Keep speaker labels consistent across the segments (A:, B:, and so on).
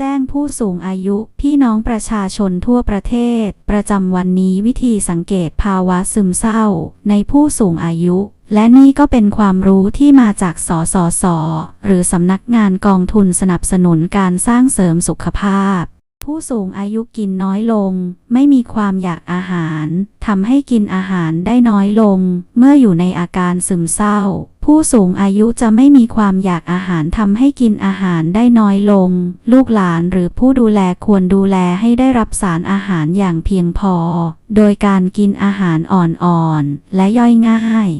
A: จ้งผู้สูงอายุพี่น้องประชาชนทั่วประเทศ ประจำวันนี้วิธีสังเกตภาวะซึมเศร้า ในผู้สูงอายุ และนี่ก็เป็นความรู้ที่มาจากสสส หรือสำนักงานกองทุนสนับสนุนการสร้างเสริมสุขภาพ ผู้สูงอายุกินน้อยลง ไม่มีความอยากอาหารทำให้กินอาหารได้น้อยลง เมื่ออยู่ในอาการซึมเศร้า ผู้สูงอายุจะไม่มีความอยากอาหารทำให้กินอาหารได้น้อยลง ลูกหลานหรือผู้ดูแลควรดูแลให้ได้รับสารอาหารอย่างเพียงพอ โดยการกินอาหารอ่อนๆ และย่อยง่าย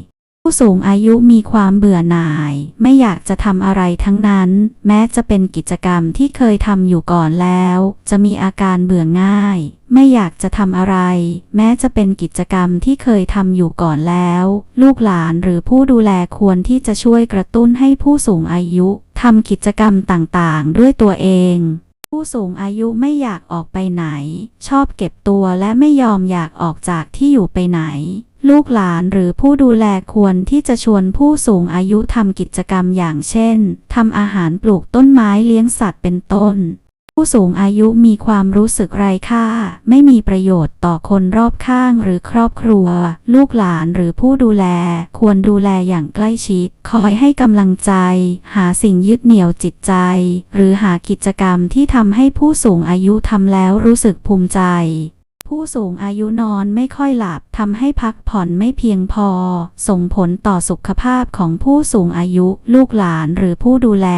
A: ผู้สูงอายุมีความเบื่อหน่าย ไม่อยากจะทำอะไรทั้งนั้น แม้จะเป็นกิจกรรมที่เคยทำอยู่ก่อนแล้ว จะมีอาการเบื่อง่าย ไม่อยากจะทำอะไร แม้จะเป็นกิจกรรมที่เคยทำอยู่ก่อนแล้ว ลูกหลานหรือผู้ดูแลควรที่จะช่วยกระตุ้นให้ผู้สูงอายุทำกิจกรรมต่างๆ ด้วยตัวเองผู้สูงอายุไม่อยากออกไปไหน ชอบเก็บตัวและไม่ยอมอยากออกจากที่อยู่ไปไหน ลูกหลานหรือผู้ดูแลควรที่จะชวนผู้สูงอายุทำกิจกรรมอย่างเช่นทำอาหารปลูกต้นไม้เลี้ยงสัตว์เป็นต้น ผู้สูงอายุมีความรู้สึกไร้ค่า ไม่มีประโยชน์ต่อคนรอบข้างหรือครอบครัว ลูกหลานหรือผู้ดูแล ควรดูแลอย่างใกล้ชิด คอยให้กำลังใจ หาสิ่งยึดเหนี่ยวจิตใจ หรือหากิจกรรมที่ทำให้ผู้สูงอายุทำแล้วรู้สึกภูมิใจ ผู้สูงอายุนอนไม่ค่อยหลับทำให้พักผ่อนไม่เพียงพอ ส่งผลต่อสุขภาพของผู้สูงอายุลูกหลานหรือผู้ดูแล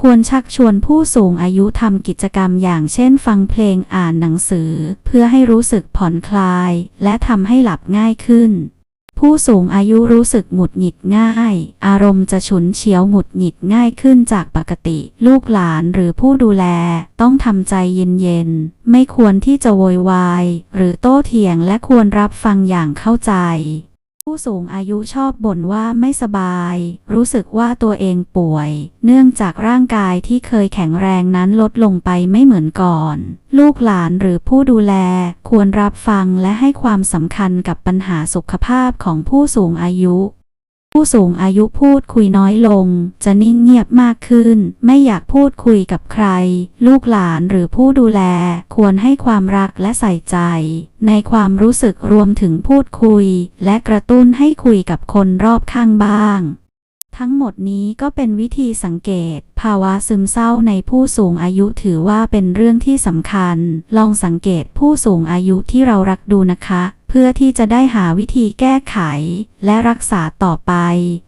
A: ควรชักชวนผู้สูงอายุทำกิจกรรมอย่างเช่นฟังเพลงอ่านหนังสือ เพื่อให้รู้สึกผ่อนคลาย และทำให้หลับง่ายขึ้น ผู้สูงอายุรู้สึกหงุดหงิดง่าย อารมณ์จะฉุนเฉียวหงุดหงิดง่ายขึ้นจากปกติ ลูกหลานหรือผู้ดูแล ต้องทำใจเย็นๆ ไม่ควรที่จะโวยวาย หรือโต้เถียงและควรรับฟังอย่างเข้าใจ ผู้สูงอายุชอบบ่นว่าไม่สบาย รู้สึกว่าตัวเองป่วย เนื่องจากร่างกายที่เคยแข็งแรงนั้นลดลงไปไม่เหมือนก่อน ลูกหลานหรือผู้ดูแลควรรับฟังและให้ความสำคัญกับปัญหาสุขภาพของผู้สูงอายุ ผู้สูงอายุพูดคุยน้อยลง จะนิ่งเงียบมากขึ้น ไม่อยากพูดคุยกับใคร ลูกหลานหรือผู้ดูแล ควรให้ความรักและใส่ใจ ในความรู้สึกรวมถึงพูดคุย และกระตุ้นให้คุยกับคนรอบข้างบ้างทั้งหมดนี้ก็เป็นวิธีสังเกต ภาวะซึมเศร้าในผู้สูงอายุถือว่าเป็นเรื่องที่สำคัญ ลองสังเกตผู้สูงอายุที่เรารักดูนะคะ พื่อที่จะได้หาวิธีแก้ไข และรักษาต่อไป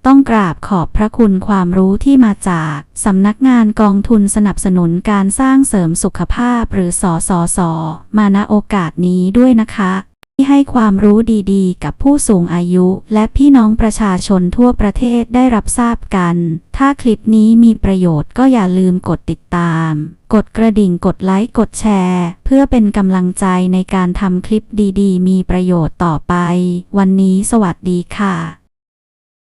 A: ต้องกราบขอบพระคุณความรู้ที่มาจากสำนักงานกองทุนสนับสนุนการสร้างเสริมสุขภาพหรือสอสอสอมาณโอกาสนี้ด้วยนะคะ ที่ให้ความรู้ดีๆ กับผู้สูงอายุ และพี่น้องประชาชนทั่วประเทศได้รับทราบกัน ถ้าคลิปนี้มีประโยชน์ก็อย่าลืมกดติดตาม กดกระดิ่ง กดไลค์ กดแชร์ เพื่อเป็นกำลังใจในการทำคลิปดีๆ มีประโยชน์ต่อไป วันนี้สวัสดีค่ะ